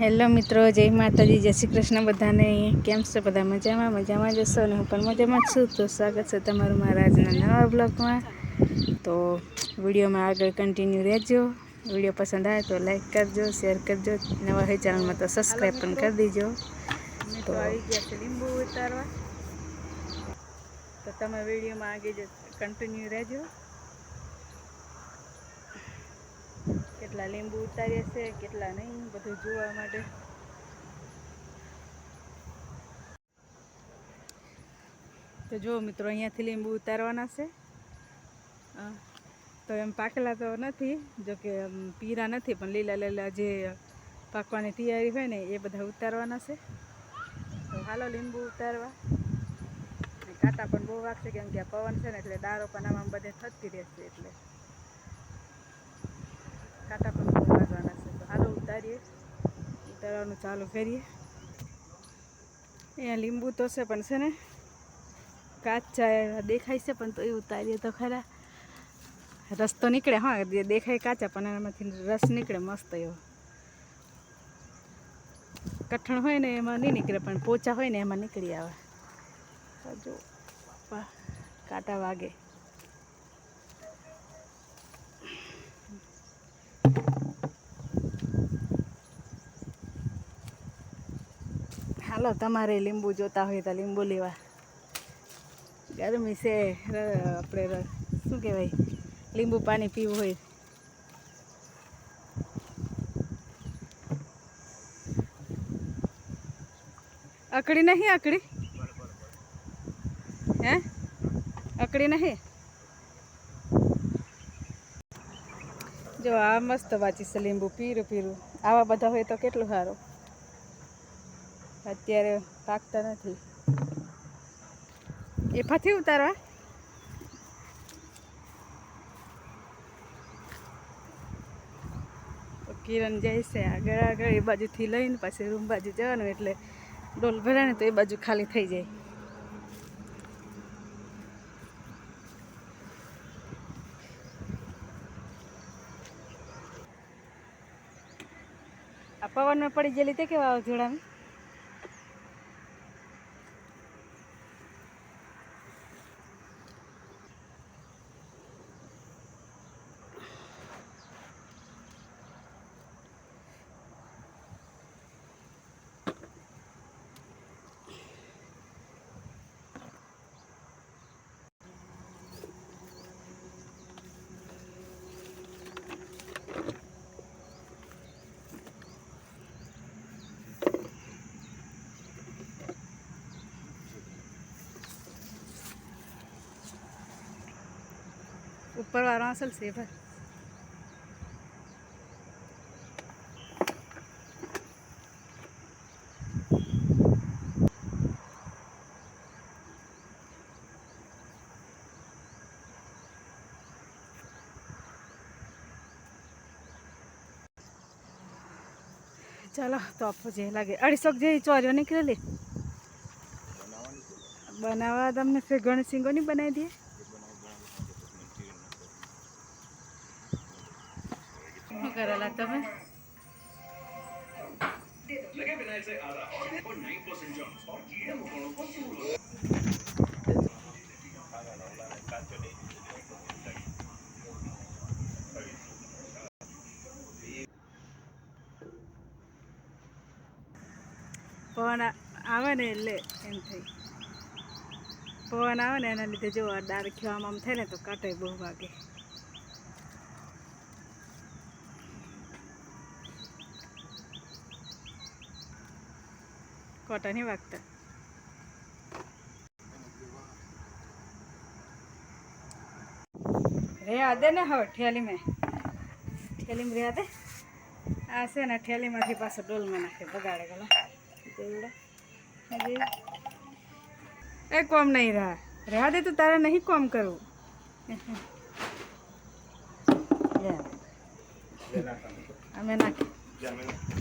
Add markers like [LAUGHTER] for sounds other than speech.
Hello મિત્રો, જય માતાજી, જય શ્રી કૃષ્ણ બધાને. કેમ છો બધા? મજામાં? મજામાં જશો અને હું પણ મજામાં છું. તો સ્વાગત છે તમારું મારા આજના નવા બ્લોગમાં. તો વિડીયોમાં આગળ કન્ટિન્યુ રહેજો. વીડિયો પસંદ આવે તો લાઈક કરજો શેર કરજો. નવા હોય ચેનલમાં તો સબસ્ક્રાઈબ પણ કરી દેજો. તો આવી ગયા છે લીંબુ ઉતારવા તો તમે વિડીયોમાં આગળ કન્ટિન્યુ રહેજો. કેટલા લીંબુ ઉતાર્યા છે, કેટલા નહીં, બધું જોવા માટે. તો જો મિત્રો, અહીંયાથી લીંબુ ઉતારવાના છે. તો એમ પાકેલા તો નથી, જો કે પીરા નથી, પણ લીલા લીલા જે પાકવાની તૈયારી હોય ને, એ બધા ઉતારવાના છે. તો હાલો લીંબુ ઉતારવા. કાંટા પણ બહુ વાગશે, કેમ કે પવન છે ને, એટલે દારો પણ આમ બધે થતી રહેશે, એટલે. કાંટા પણ બહુ લાગવાના છે. તો હાલો ઉતારીએ. ઉતારવાનું ચાલુ કરીએ. અહીંયા લીંબુ તો છે પણ છે ને, કાચા એવા દેખાય છે પણ તો એ ઉતારીએ તો ખરા. રસ તો નીકળે, હા દેખાય કાચા, પણ એનામાંથી રસ નીકળે મસ્ત એવો. કઠણ હોય ને એમાં નહીં નીકળે, પણ પોચા હોય ને એમાં નીકળી આવે. જો કાંટા વાગે. હાલો, તમારે લીંબુ જોતા હોય તો લીંબુ લેવા. ગરમી છે આપણે શું કહેવાય? લીંબુ પાણી પીવું હોય. અકડી નહીં અકડી હે? અકડી નહીં? જો, આ મસ્ત વાંચી છે લીંબુ, પીરું પીરું. આવા બધા હોય તો કેટલું સારું. અત્યારે પાકતા નથી. એ ફાથી ઉતારવા? કિરણ જાય છે આગળ આગળ એ બાજુથી લઈને પછી રૂમ બાજુ જવાનું એટલે ડોલ ભરાય ને તો એ બાજુ ખાલી થઈ જાય. આ પવનમાં પડી ગયેલી તે કેવા વાવાઝોડામાં ઉપર વાળો અસલ છે, ભાઈ. ચાલો, તો આપો જે લાગે. અઢીસો જેવી ચોરીઓ નીકળેલી. બનાવવા તમને ફેર ગણેશ સિંગોની બનાવી દઈએ. કરેલા તમે પવન આવે ને એટલે એમ થઈ પવન આવે ને એના લીધે જો આ ખીવામાં આમ થાય ને તો કાંટે બહુ વાગે કોટા નહીં વાગતા રે દે ને હવે ઠેલી મેં ઠેલીમાં રહ્યા દે આ છે ને ઠેલીમાંથી પાછો ડોલમાં નાખે બગાડે ગલા દેવડા હજી એ કોમ નહીં રહા રહેવા દે તો તારે નહીં કોમ કરવું [LAUGHS] લે. અમે નાખી